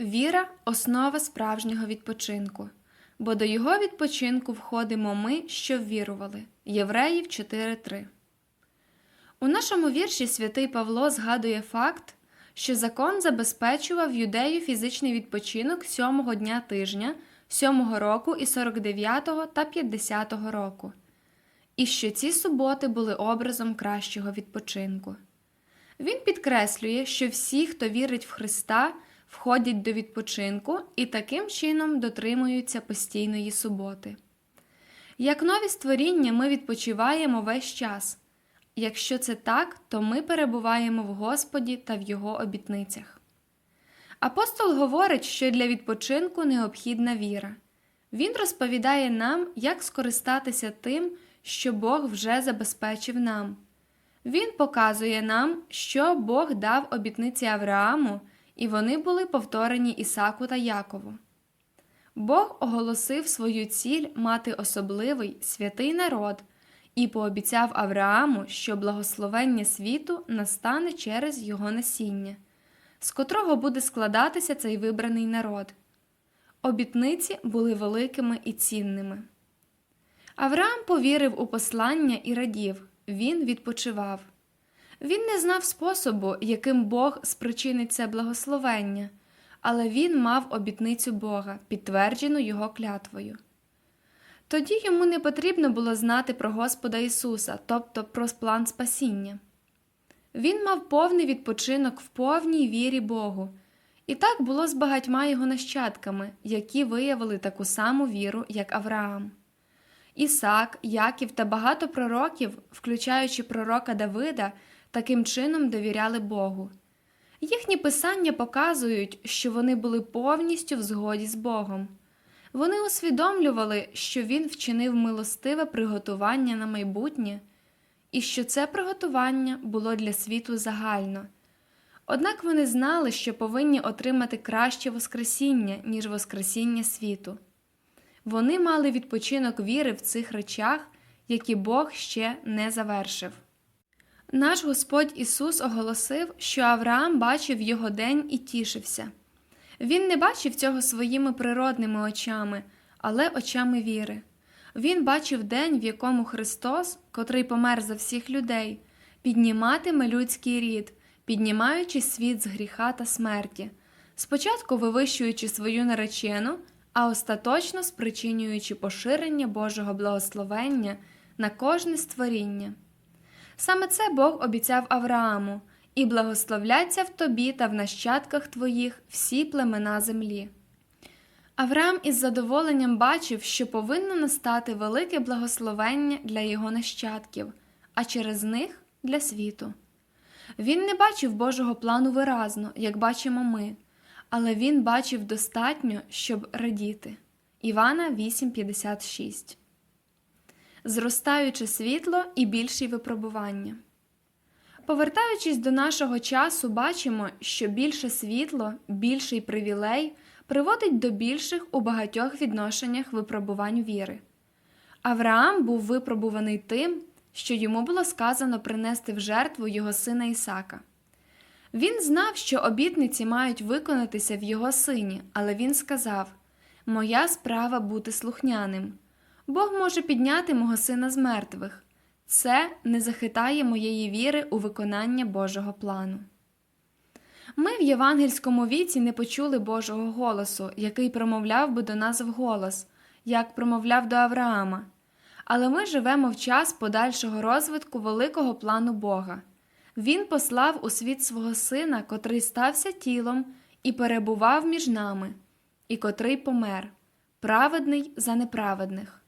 Віра основа справжнього відпочинку, бо до його відпочинку входимо ми, що ввірували. Євреїв 4.3. У нашому вірші святий Павло згадує факт, що закон забезпечував юдею фізичний відпочинок сьомого дня тижня, сьомого року і 49-го та 50-го року, і що ці суботи були образом кращого відпочинку. Він підкреслює, що всі, хто вірить в Христа, входять до відпочинку і таким чином дотримуються постійної суботи. Як нові створіння, ми відпочиваємо весь час. Якщо це так, то ми перебуваємо в Господі та в Його обітницях. Апостол говорить, що для відпочинку необхідна віра. Він розповідає нам, як скористатися тим, що Бог вже забезпечив нам. Він показує нам, що Бог дав обітниці Аврааму, і вони були повторені Ісаку та Якову. Бог оголосив свою ціль мати особливий святий народ і пообіцяв Аврааму, що благословення світу настане через його насіння, з котрого буде складатися цей вибраний народ. Обітниці були великими і цінними. Авраам повірив у послання і радів, він відпочивав. Він не знав способу, яким Бог спричинить це благословення, але він мав обітницю Бога, підтверджену його клятвою. Тоді йому не потрібно було знати про Господа Ісуса, тобто про план спасіння. Він мав повний відпочинок в повній вірі Богу, і так було з багатьма його нащадками, які виявили таку саму віру, як Авраам. Ісак, Яків та багато пророків, включаючи пророка Давида, таким чином довіряли Богу. Їхні писання показують, що вони були повністю в згоді з Богом. Вони усвідомлювали, що Він вчинив милостиве приготування на майбутнє, і що це приготування було для світу загально. Однак вони знали, що повинні отримати краще Воскресіння, ніж Воскресіння світу. Вони мали відпочинок віри в цих речах, які Бог ще не завершив. Наш Господь Ісус оголосив, що Авраам бачив його день і тішився. Він не бачив цього своїми природними очами, але очами віри. Він бачив день, в якому Христос, котрий помер за всіх людей, підніматиме людський рід, піднімаючи світ з гріха та смерті, спочатку вивищуючи свою наречену, а остаточно спричинюючи поширення Божого благословення на кожне створіння. Саме це Бог обіцяв Аврааму, і благословляться в тобі та в нащадках твоїх всі племена землі. Авраам із задоволенням бачив, що повинно настати велике благословення для його нащадків, а через них для світу. Він не бачив Божого плану виразно, як бачимо ми, але він бачив достатньо, щоб радіти. Івана 8:56 Зростаюче світло і більші випробування. Повертаючись до нашого часу, бачимо, що більше світло, більший привілей приводить до більших у багатьох відношеннях випробувань віри. Авраам був випробуваний тим, що йому було сказано принести в жертву його сина Ісака. Він знав, що обітниці мають виконатися в його сині, але він сказав: Моя справа бути слухняним. Бог може підняти мого сина з мертвих. Це не захитає моєї віри у виконання Божого плану. Ми в євангельському віці не почули Божого голосу, який промовляв би до нас вголос, як промовляв до Авраама. Але ми живемо в час подальшого розвитку великого плану Бога. Він послав у світ свого сина, котрий стався тілом і перебував між нами, і котрий помер, праведний за неправедних.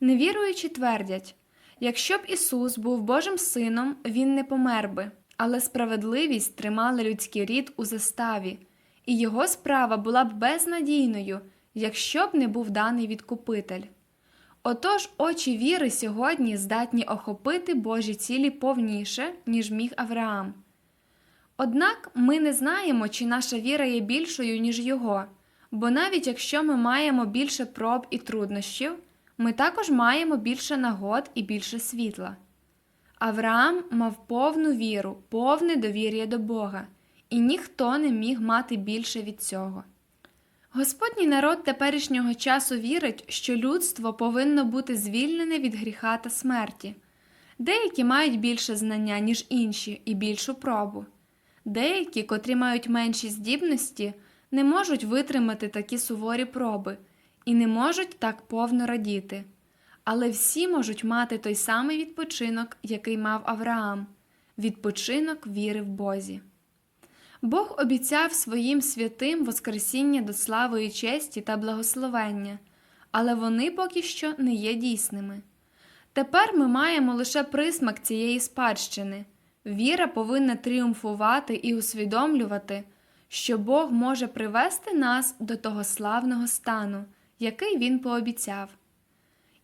Невіруючі твердять якщо б Ісус був Божим Сином, Він не помер би, але справедливість тримала людський рід у заставі, і його справа була б безнадійною, якщо б не був даний відкупитель. Отож очі віри сьогодні здатні охопити Божі цілі повніше, ніж міг Авраам. Однак ми не знаємо, чи наша віра є більшою, ніж його, бо навіть якщо ми маємо більше проб і труднощів, ми також маємо більше нагод і більше світла. Авраам мав повну віру, повне довір'я до Бога, і ніхто не міг мати більше від цього. Господній народ теперішнього часу вірить, що людство повинно бути звільнене від гріха та смерті. Деякі мають більше знання, ніж інші, і більшу пробу. Деякі, котрі мають менші здібності, не можуть витримати такі суворі проби і не можуть так повно радіти. Але всі можуть мати той самий відпочинок, який мав Авраам відпочинок віри в Бозі. Бог обіцяв своїм святим Воскресіння до слави і честі та благословення, але вони поки що не є дійсними. Тепер ми маємо лише присмак цієї спадщини. Віра повинна тріумфувати і усвідомлювати, що Бог може привести нас до того славного стану, який Він пообіцяв.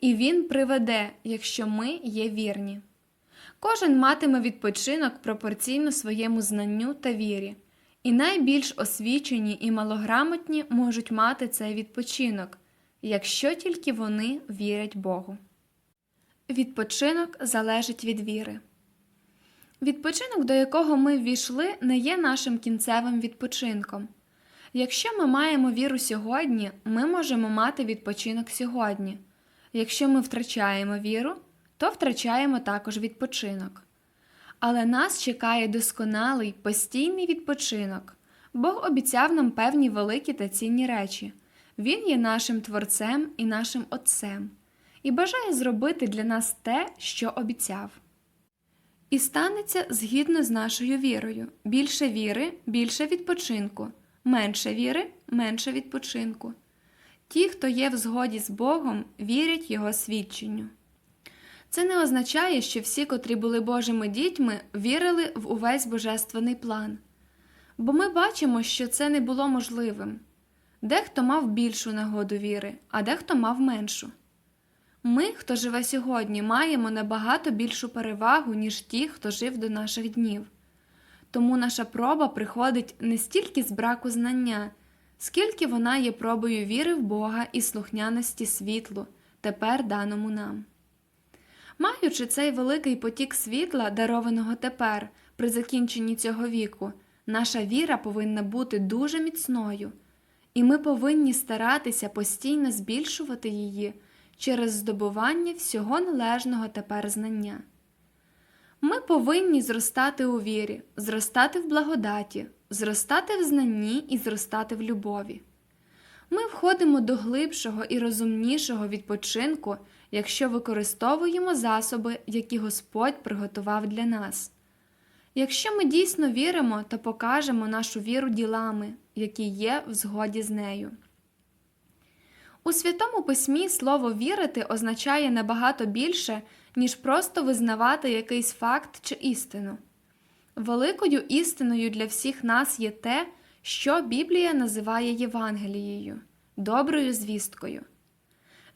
І Він приведе, якщо ми є вірні. Кожен матиме відпочинок пропорційно своєму знанню та вірі, і найбільш освічені і малограмотні можуть мати цей відпочинок, якщо тільки вони вірять Богу. Відпочинок залежить від віри. Відпочинок, до якого ми ввійшли, не є нашим кінцевим відпочинком. Якщо ми маємо віру сьогодні, ми можемо мати відпочинок сьогодні. Якщо ми втрачаємо віру, то втрачаємо також відпочинок. Але нас чекає досконалий постійний відпочинок. Бог обіцяв нам певні великі та цінні речі. Він є нашим Творцем і нашим Отцем, і бажає зробити для нас те, що обіцяв. І станеться згідно з нашою вірою: більше віри, більше відпочинку, менше віри, менше відпочинку. Ті, хто є в згоді з Богом, вірять Його свідченню. Це не означає, що всі, котрі були Божими дітьми, вірили в увесь божественний план. Бо ми бачимо, що це не було можливим. Дехто мав більшу нагоду віри, а дехто мав меншу. Ми, хто живе сьогодні, маємо набагато більшу перевагу, ніж ті, хто жив до наших днів. Тому наша проба приходить не стільки з браку знання, скільки вона є пробою віри в Бога і слухняності світлу, тепер даному нам. Маючи цей великий потік світла, дарованого тепер, при закінченні цього віку, наша віра повинна бути дуже міцною, і ми повинні старатися постійно збільшувати її через здобування всього належного тепер знання. Ми повинні зростати у вірі, зростати в благодаті, зростати в знанні і зростати в любові. Ми входимо до глибшого і розумнішого відпочинку, якщо використовуємо засоби, які Господь приготував для нас. Якщо ми дійсно віримо, то покажемо нашу віру ділами, які є в згоді з нею. У Святому Письмі слово вірити означає набагато більше, ніж просто визнавати якийсь факт чи істину. Великою істиною для всіх нас є те, що Біблія називає Євангелією, доброю звісткою.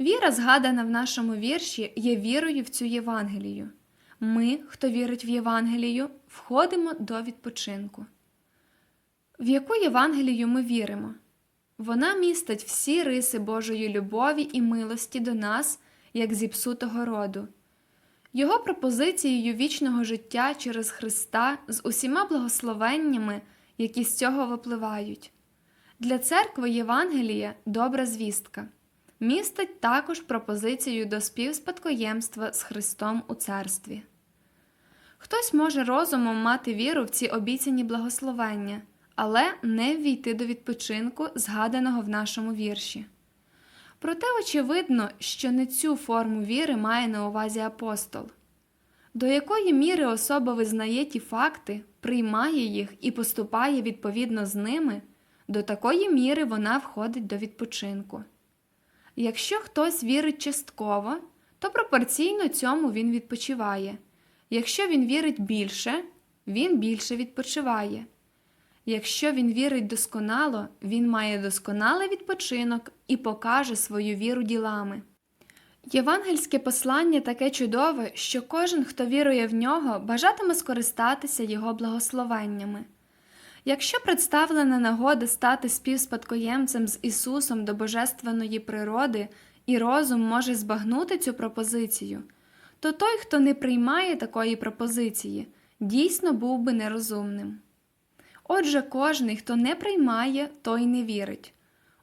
Віра, згадана в нашому вірші, є вірою в цю Євангелію. Ми, хто вірить в Євангелію, входимо до відпочинку. В яку Євангелію ми віримо? Вона містить всі риси Божої любові і милості до нас, як зіпсутого роду. Його пропозицією вічного життя через Христа з усіма благословеннями, які з цього випливають. Для церкви Євангелія добра звістка, містить також пропозицію до співспадкоємства з Христом у царстві. Хтось може розумом мати віру в ці обіцяні благословення, але не ввійти до відпочинку, згаданого в нашому вірші. Проте очевидно, що не цю форму віри має на увазі апостол. До якої міри особа визнає ті факти, приймає їх і поступає відповідно з ними, до такої міри вона входить до відпочинку. Якщо хтось вірить частково, то пропорційно цьому він відпочиває. Якщо він вірить більше, він більше відпочиває. Якщо він вірить досконало, він має досконалий відпочинок і покаже свою віру ділами. Євангельське послання таке чудове, що кожен, хто вірує в нього, бажатиме скористатися його благословеннями. Якщо представлена нагода стати співспадкоємцем з Ісусом до божественної природи і розум може збагнути цю пропозицію, то той, хто не приймає такої пропозиції, дійсно був би нерозумним. Отже, кожний, хто не приймає, той не вірить.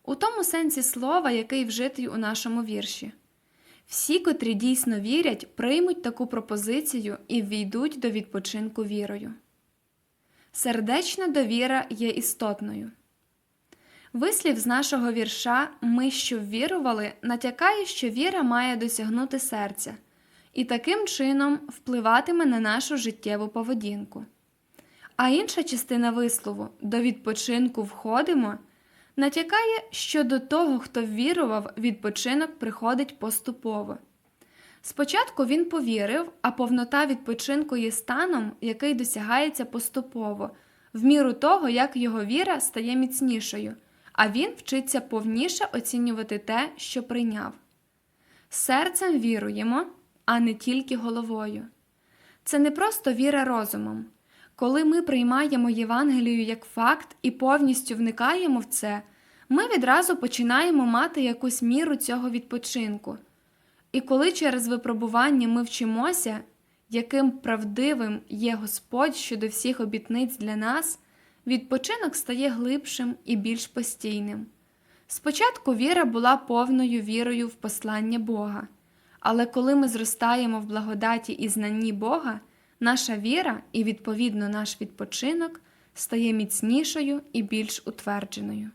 У тому сенсі слова, який вжитий у нашому вірші. Всі, котрі дійсно вірять, приймуть таку пропозицію і ввійдуть до відпочинку вірою. Сердечна довіра є істотною. Вислів з нашого вірша Ми, що ввірували, натякає, що віра має досягнути серця і таким чином впливатиме на нашу життєву поведінку. А інша частина вислову до відпочинку входимо натякає, що до того, хто ввірував, відпочинок приходить поступово. Спочатку він повірив, а повнота відпочинку є станом, який досягається поступово, в міру того, як його віра стає міцнішою, а він вчиться повніше оцінювати те, що прийняв. Серцем віруємо, а не тільки головою. Це не просто віра розумом. Коли ми приймаємо Євангелію як факт і повністю вникаємо в це, ми відразу починаємо мати якусь міру цього відпочинку. І коли через випробування ми вчимося, яким правдивим є Господь щодо всіх обітниць для нас, відпочинок стає глибшим і більш постійним. Спочатку віра була повною вірою в послання Бога, але коли ми зростаємо в благодаті і знанні Бога, наша віра і, відповідно, наш відпочинок стає міцнішою і більш утвердженою.